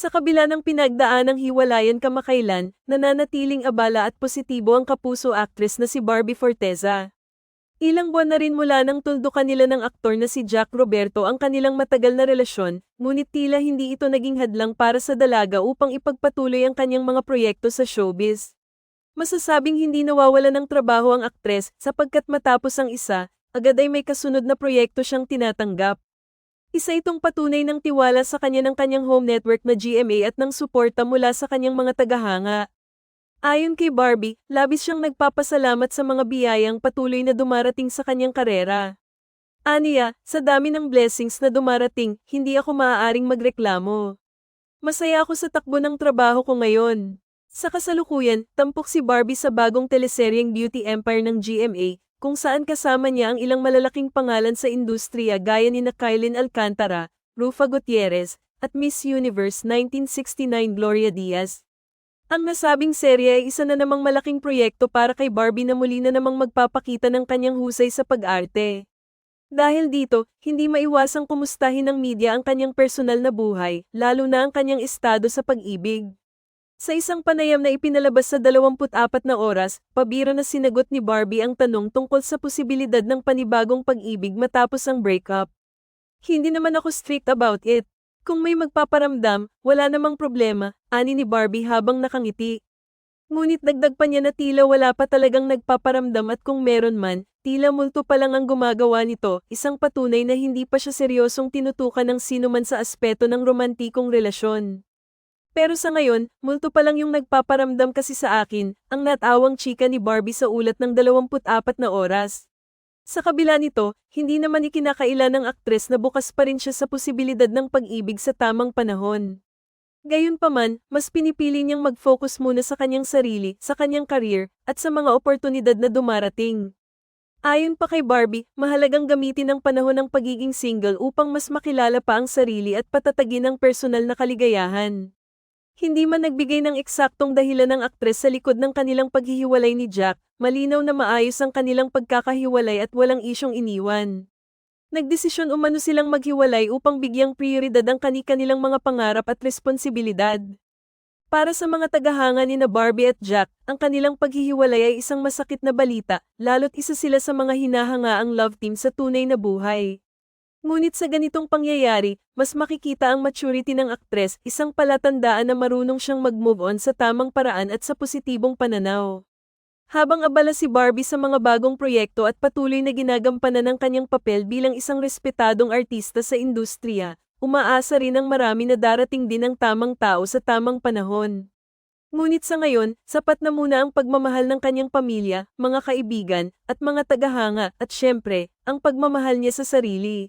Sa kabila ng pinagdaan ng hiwalayan kamakailan, nananatiling abala at positibo ang kapuso actress na si Barbie Forteza. Ilang buwan na rin mula nang tuldukan nila ng aktor na si Jack Roberto ang kanilang matagal na relasyon, ngunit tila hindi ito naging hadlang para sa dalaga upang ipagpatuloy ang kanyang mga proyekto sa showbiz. Masasabing hindi nawawala ng trabaho ang aktres sapagkat matapos ang isa, agad ay may kasunod na proyekto siyang tinatanggap. Isa itong patunay ng tiwala sa kanya ng kanyang home network na GMA at ng suporta mula sa kanyang mga tagahanga. Ayon kay Barbie, labis siyang nagpapasalamat sa mga biyayang patuloy na dumarating sa kanyang karera. Aniya, sa dami ng blessings na dumarating, hindi ako maaaring magreklamo. Masaya ako sa takbo ng trabaho ko ngayon. Sa kasalukuyan, tampok si Barbie sa bagong teleseryeng Beauty Empire ng GMA, kung saan kasama niya ang ilang malalaking pangalan sa industriya gaya ni na Kylin Alcantara, Rufa Gutierrez, at Miss Universe 1969 Gloria Diaz. Ang nasabing serye ay isa na namang malaking proyekto para kay Barbie na muli na namang magpapakita ng kanyang husay sa pag-arte. Dahil dito, hindi maiwasang kumustahin ng media ang kanyang personal na buhay, lalo na ang kanyang estado sa pag-ibig. Sa isang panayam na ipinalabas sa 24 na oras, pabiro na sinagot ni Barbie ang tanong tungkol sa posibilidad ng panibagong pag-ibig matapos ang breakup. Hindi naman ako strict about it. Kung may magpaparamdam, wala namang problema, ani ni Barbie habang nakangiti. Ngunit dagdag pa niya na tila wala pa talagang nagpaparamdam at kung meron man, tila multo pa lang ang gumagawa nito, isang patunay na hindi pa siya seryosong tinutukan ng sino man sa aspeto ng romantikong relasyon. Pero sa ngayon, multo pa lang yung nagpaparamdam kasi sa akin, ang natawang chika ni Barbie sa ulat ng 24 na oras. Sa kabila nito, hindi naman ikinakaila ng aktres na bukas pa rin siya sa posibilidad ng pag-ibig sa tamang panahon. Gayunpaman, mas pinipili niyang mag-focus muna sa kanyang sarili, sa kanyang career, at sa mga oportunidad na dumarating. Ayon pa kay Barbie, mahalagang gamitin ang panahon ng pagiging single upang mas makilala pa ang sarili at patatagin ang personal na kaligayahan. Hindi man nagbigay ng eksaktong dahilan ng aktres sa likod ng kanilang paghihiwalay ni Jack, malinaw na maayos ang kanilang pagkakahiwalay at walang isyong iniwan. Nagdesisyon umano silang maghiwalay upang bigyang prioridad ang kani-kanilang mga pangarap at responsibilidad. Para sa mga tagahanga ni na Barbie at Jack, ang kanilang paghihiwalay ay isang masakit na balita, lalo't isa sila sa mga hinahangaang love team sa tunay na buhay. Ngunit sa ganitong pangyayari, mas makikita ang maturity ng aktres, isang palatandaan na marunong siyang mag-move on sa tamang paraan at sa positibong pananaw. Habang abala si Barbie sa mga bagong proyekto at patuloy na ginagampanan ng kanyang papel bilang isang respetadong artista sa industriya, umaasa rin ang marami na darating din ang tamang tao sa tamang panahon. Ngunit sa ngayon, sapat na muna ang pagmamahal ng kanyang pamilya, mga kaibigan, at mga tagahanga, at syempre, ang pagmamahal niya sa sarili.